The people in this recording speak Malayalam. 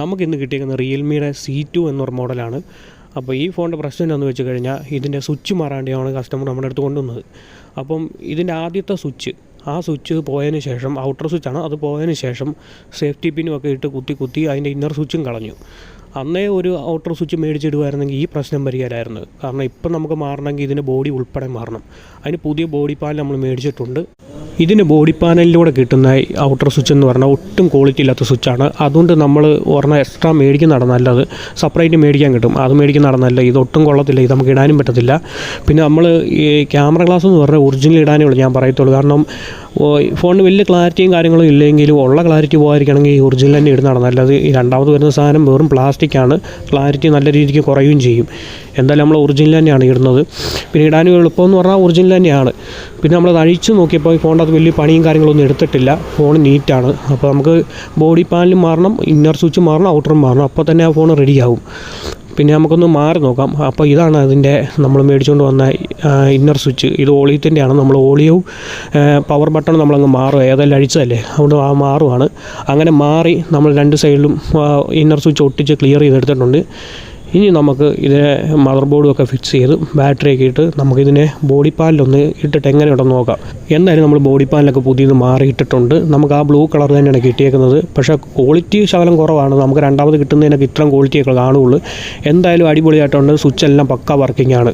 നമുക്കിന്ന് കിട്ടിയിരിക്കുന്ന റിയൽമിയുടെ സി ടു എന്നൊരു മോഡലാണ്. അപ്പോൾ ഈ ഫോണിന്റെ പ്രശ്നം എന്താണെന്ന് വെച്ച് കഴിഞ്ഞാൽ ഇതിന്റെ സ്വിച്ച് മാറാണ്ടിയാണ് കസ്റ്റമർ നമ്മുടെ അടുത്ത് കൊണ്ടുവന്നത്. അപ്പം ഇതിന്റെ ആദ്യത്തെ സ്വിച്ച് ആ സ്വിച്ച് പോയതിന് ശേഷം ഔട്ടർ സ്വിച്ചാണ് അത് പോയതിന് ശേഷം സേഫ്റ്റി പിന്നും ഒക്കെ ഇട്ട് കുത്തി കുത്തി അതിന്റെ ഇന്നർ സ്വിച്ചും കളഞ്ഞു. അന്നേ ഒരു ഔട്ടർ സ്വിച്ച് മേടിച്ചിടുമായിരുന്നെങ്കിൽ ഈ പ്രശ്നം പരിഹാരമായിരുന്നു കാരണം ഇപ്പം നമുക്ക് മാറണമെങ്കിൽ ഇതിന്റെ ബോഡി ഉൾപ്പെടെ മാറണം. അതിന് പുതിയ ബോഡി പാൽ നമ്മൾ മേടിച്ചിട്ടുണ്ട്. ഇതിന് ബോഡി പാനലിലൂടെ കിട്ടുന്ന ഔട്ടർ സ്വിച്ച് എന്ന് പറഞ്ഞാൽ ഒട്ടും ക്വാളിറ്റി ഇല്ലാത്ത സ്വിച്ചാണ് അതുകൊണ്ട് നമ്മൾ ഒരെണ്ണം എക്സ്ട്രാ മേടിക്കുന്നതാണ് നല്ലത്. സെപ്പറേറ്റ് മേടിക്കാൻ കിട്ടും. അത് മേടിക്കുന്നതാണ് നല്ലത്. ഇത് ഒട്ടും കൊള്ളത്തില്ല. ഇത് നമുക്ക് ഇടാനും പറ്റത്തില്ല. പിന്നെ നമ്മൾ ഈ ക്യാമറ ഗ്ലാസ് എന്ന് പറഞ്ഞാൽ ഒറിജിനൽ ഇടാനേ ഉള്ളൂ ഞാൻ പറയത്തുള്ളൂ. കാരണം ഫോണിന് വലിയ ക്ലാരിറ്റിയും കാര്യങ്ങളും ഇല്ലെങ്കിലും ഉള്ള ക്ലാരിറ്റി പോകാതിരിക്കണമെങ്കിൽ ഈ ഒറിജിനൽ തന്നെ ഇടുന്നതാണ് നല്ലത്. ഈ രണ്ടാമത് വരുന്ന സാധനം വെറും പ്ലാസ്റ്റിക്കാണ് ക്ലാരിറ്റി നല്ല രീതിക്ക് കുറയുകയും ചെയ്യും. എന്തായാലും നമ്മൾ ഒറിജിനൽ തന്നെയാണ് ഇടുന്നത്. പിന്നെ ഇടാനും എളുപ്പമെന്ന് പറഞ്ഞാൽ ഒറിജിനൽ തന്നെയാണ്. പിന്നെ നമ്മൾ അഴിച്ച് നോക്കിയപ്പോൾ ഈ ഫോണിന്റെ അത് വലിയ പണിയും കാര്യങ്ങളൊന്നും എടുത്തിട്ടില്ല. ഫോൺ നീറ്റാണ് അപ്പോൾ നമുക്ക് ബോഡി പാനലും മാറണം ഇന്നർ സ്വിച്ച് മാറണം ഔട്ടറും മാറണം. അപ്പോൾ തന്നെ ആ ഫോൺ റെഡിയാവും പിന്നെ നമുക്കൊന്ന് മാറി നോക്കാം. അപ്പോൾ ഇതാണ് അതിന്റെ നമ്മൾ മേടിച്ചുകൊണ്ട് വന്ന ഇന്നർ സ്വിച്ച് ഇത് ഓളിയത്തിന്റെയാണ്. നമ്മൾ ഓളിയവും പവർ ബട്ടൺ നമ്മളങ്ങ് മാറും ഏതെല്ലാം അഴിച്ചതല്ലേ? അതുകൊണ്ട് ആ മാറുവാണ്. അങ്ങനെ മാറി നമ്മൾ രണ്ട് സൈഡിലും ഇന്നർ സ്വിച്ച് ഒട്ടിച്ച് ക്ലിയർ ചെയ്തെടുത്തിട്ടുണ്ട്. ഇനി നമുക്ക് ഇതിനെ മദർ ബോർഡും ഒക്കെ ഫിക്സ് ചെയ്ത് ബാറ്ററിയൊക്കെ ഇട്ട് നമുക്കിതിനെ ബോഡി പാനലൊന്ന് ഇട്ടിട്ട് എങ്ങനെയുണ്ടെന്ന് നോക്കാം. എന്തായാലും നമ്മൾ ബോഡി പാനലൊക്കെ പുതിയത് മാറിയിട്ടിട്ടുണ്ട്. നമുക്ക് ആ ബ്ലൂ കളർ തന്നെയാണ് കിട്ടിയേക്കുന്നത്. പക്ഷേ ക്വാളിറ്റി ശകലം കുറവാണ്. നമുക്ക് രണ്ടാമത് കിട്ടുന്നതിനൊക്കെ ഇത്രയും ക്വാളിറ്റിയൊക്കെ കാണുകയുള്ളൂ. എന്തായാലും അടിപൊളിയായിട്ടുണ്ട്. സ്വിച്ച് എല്ലാം പക്ക വർക്കിംഗ് ആണ്.